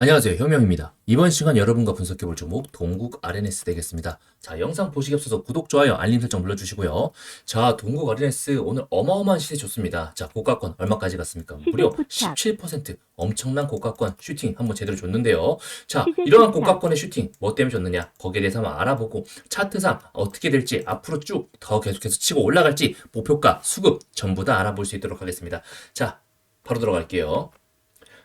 안녕하세요. 혁명입니다. 이번 시간 여러분과 분석해볼 종목 동국 RNS 되겠습니다. 자, 영상 보시기 앞서서 구독, 좋아요, 알림 설정 눌러주시고요. 자, 동국 RNS 오늘 어마어마한 시세 좋습니다. 자, 고가권 얼마까지 갔습니까? 무려 포착. 17% 엄청난 고가권 슈팅 한번 제대로 줬는데요. 자, 이러한. 고가권의 슈팅 뭐 때문에 줬느냐? 거기에 대해서 한번 알아보고 차트상 어떻게 될지 앞으로 쭉 더 계속해서 치고 올라갈지 목표가, 수급 전부 다 알아볼 수 있도록 하겠습니다. 자, 바로 들어갈게요.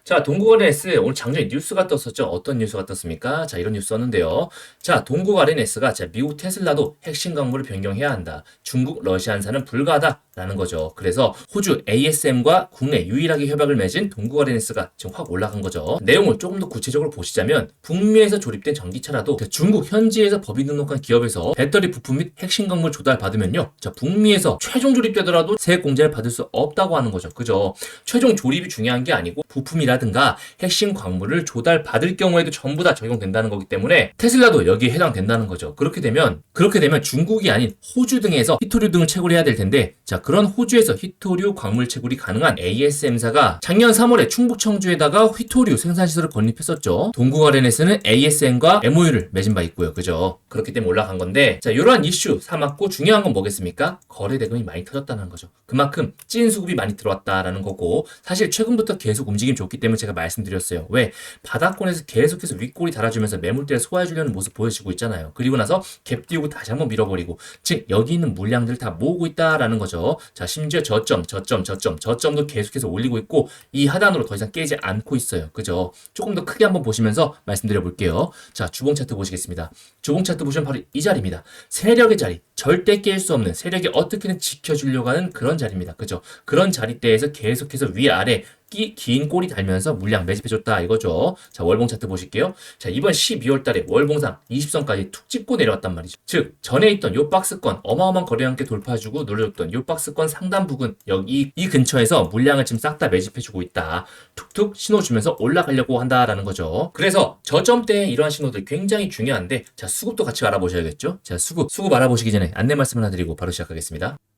자, 동국 RNS 오늘 장전에 뉴스가 떴었죠. 어떤 뉴스가 떴습니까? 자, 이런 뉴스 썼는데요. 자, 동국 RNS가 자, 미국 테슬라도 핵심 광물을 변경해야 한다. 중국 러시아안사는 불가하다라는 거죠. 그래서 호주 ASM과 국내 유일하게 협약을 맺은 동국 RNS가 지금 확 올라간 거죠. 내용을 조금 더 구체적으로 보시자면 북미에서 조립된 전기차라도 자, 중국 현지에서 법인 등록한 기업에서 배터리 부품 및 핵심 광물 조달 받으면요. 자, 북미에서 최종 조립되더라도 세액 공제를 받을 수 없다고 하는 거죠. 그죠? 최종 조립이 중요한 게 아니고 부품이 라든가 핵심 광물을 조달 받을 경우에도 전부 다 적용된다는 거기 때문에 테슬라도 여기에 해당된다는 거죠. 그렇게 되면 그렇게 되면 중국이 아닌 호주 등에서 히토류 등을 채굴해야 될 텐데 자 그런 호주에서 히토류 광물 채굴이 가능한 ASM사가 작년 3월에 충북 청주에다가 히토류 생산 시설을 건립했었죠. 동국 RNS는 ASM과 MOU를 맺은 바 있고요. 그죠? 그렇기 때문에 올라간 건데 자 이러한 이슈 삼았고 중요한 건 뭐겠습니까? 거래 대금이 많이 터졌다는 거죠. 그만큼 찐 수급이 많이 들어왔다라는 거고 사실 최근부터 계속 움직임 좋기 때문에 제가 말씀드렸어요. 왜? 바닥권에서 계속해서 윗골이 달아주면서 매물대를 소화해주려는 모습 보여지고 있잖아요. 그리고 나서 갭 띄우고 다시 한번 밀어버리고 즉 여기 있는 물량들 다 모으고 있다라는 거죠. 자 심지어 저점, 저점, 저점, 저점도 계속해서 올리고 있고 이 하단으로 더 이상 깨지 않고 있어요. 그죠? 조금 더 크게 한번 보시면서 말씀드려 볼게요. 자 주봉 차트 보시겠습니다. 주봉 차트 보시면 바로 이 자리입니다. 세력의 자리, 절대 깰 수 없는 세력이 어떻게든 지켜주려고 하는 그런 자리입니다. 그죠? 그런 자리대에서 계속해서 위아래 끼, 긴 꼬리 달면서 물량 매집해줬다 이거죠. 자 월봉 차트 보실게요. 자 이번 12월 달에 월봉상 20선까지 툭 찍고 내려왔단 말이죠. 즉 전에 있던 요 박스권 어마어마한 거래량 께 돌파해주고 눌러줬던 요 박스권 상단 부근 여기 이 근처에서 물량을 지금 싹 다 매집해주고 있다. 툭툭 신호 주면서 올라가려고 한다라는 거죠. 그래서 저점대에 이러한 신호들 굉장히 중요한데 자 수급도 같이 알아보셔야겠죠. 자 수급 수급 알아보시기 전에 안내 말씀 하나 드리고 바로 시작하겠습니다.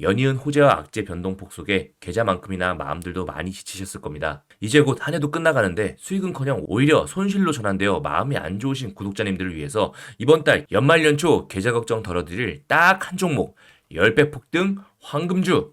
연이은 호재와 악재 변동폭 속에 계좌만큼이나 마음들도 많이 지치셨을 겁니다. 이제 곧 한 해도 끝나가는데 수익은커녕 오히려 손실로 전환되어 마음이 안 좋으신 구독자님들을 위해서 이번 달 연말 연초 계좌 걱정 덜어드릴 딱 한 종목 10배 폭등 황금주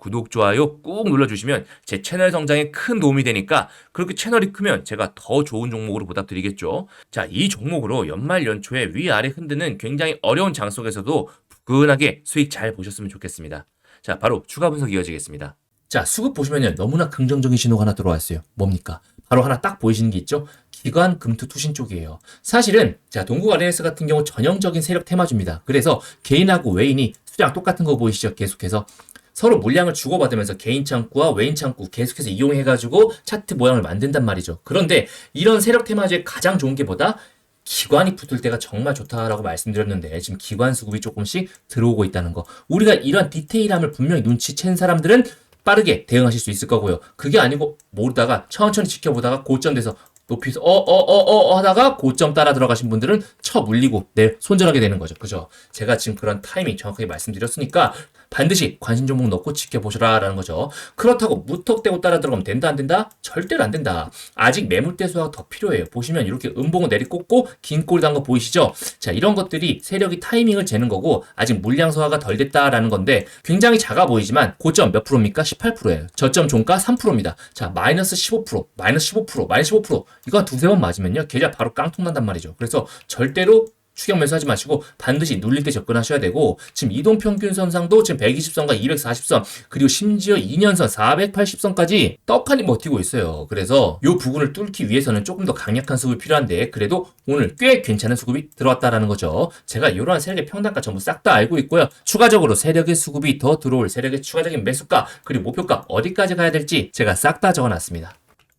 구독, 좋아요 꾹 눌러주시면 제 채널 성장에 큰 도움이 되니까 그렇게 채널이 크면 제가 더 좋은 종목으로 보답드리겠죠. 자, 이 종목으로 연말 연초에 위아래 흔드는 굉장히 어려운 장 속에서도 부근하게 수익 잘 보셨으면 좋겠습니다. 자, 바로 추가 분석 이어지겠습니다. 자, 수급 보시면요. 너무나 긍정적인 신호가 하나 들어왔어요. 뭡니까? 바로 하나 딱 보이시는 게 있죠? 기관 금투 투신 쪽이에요. 사실은 자, 동국 아레스 같은 경우 전형적인 세력 테마주입니다. 그래서 개인하고 외인이 수량 똑같은 거 보이시죠? 계속해서 서로 물량을 주고받으면서 개인 창구와 외인 창구 계속해서 이용해가지고 차트 모양을 만든단 말이죠. 그런데 이런 세력 테마주의 가장 좋은 게 뭐다? 기관이 붙을 때가 정말 좋다라고 말씀드렸는데 지금 기관 수급이 조금씩 들어오고 있다는 거. 우리가 이런 디테일함을 분명히 눈치챈 사람들은 빠르게 대응하실 수 있을 거고요. 그게 아니고 모르다가 천천히 지켜보다가 고점 돼서 높이서 어 어 어 어 하다가 고점 따라 들어가신 분들은 쳐 물리고 내일 손절하게 되는 거죠. 그죠? 제가 지금 그런 타이밍 정확하게 말씀드렸으니까 반드시 관심 종목 넣고 지켜보셔라라는 거죠. 그렇다고 무턱대고 따라 들어가면 된다 안 된다? 절대로 안 된다. 아직 매물대 수가 더 필요해요. 보시면 이렇게 음봉을 내리꽂고 긴 꼬리 단거 보이시죠? 자 이런 것들이 세력이 타이밍을 재는 거고 아직 물량 소화가 덜 됐다라는 건데 굉장히 작아 보이지만 고점 몇 프로입니까? 18%예요. 저점 종가 3%입니다. 자 마이너스 15%, 마이너스 15%, 마이너스 15% 이거 한 두세 번 맞으면요 계좌 바로 깡통 난단 말이죠. 그래서 절대로 추격 매수하지 마시고 반드시 눌릴 때 접근하셔야 되고 지금 이동 평균 선상도 지금 120선과 240선 그리고 심지어 2년선 480선까지 떡하니 버티고 있어요. 그래서 이 부분을 뚫기 위해서는 조금 더 강력한 수급이 필요한데 그래도 오늘 꽤 괜찮은 수급이 들어왔다라는 거죠. 제가 이러한 세력의 평단가 전부 싹 다 알고 있고요. 추가적으로 세력의 수급이 더 들어올 세력의 추가적인 매수가 그리고 목표가 어디까지 가야 될지 제가 싹 다 적어놨습니다.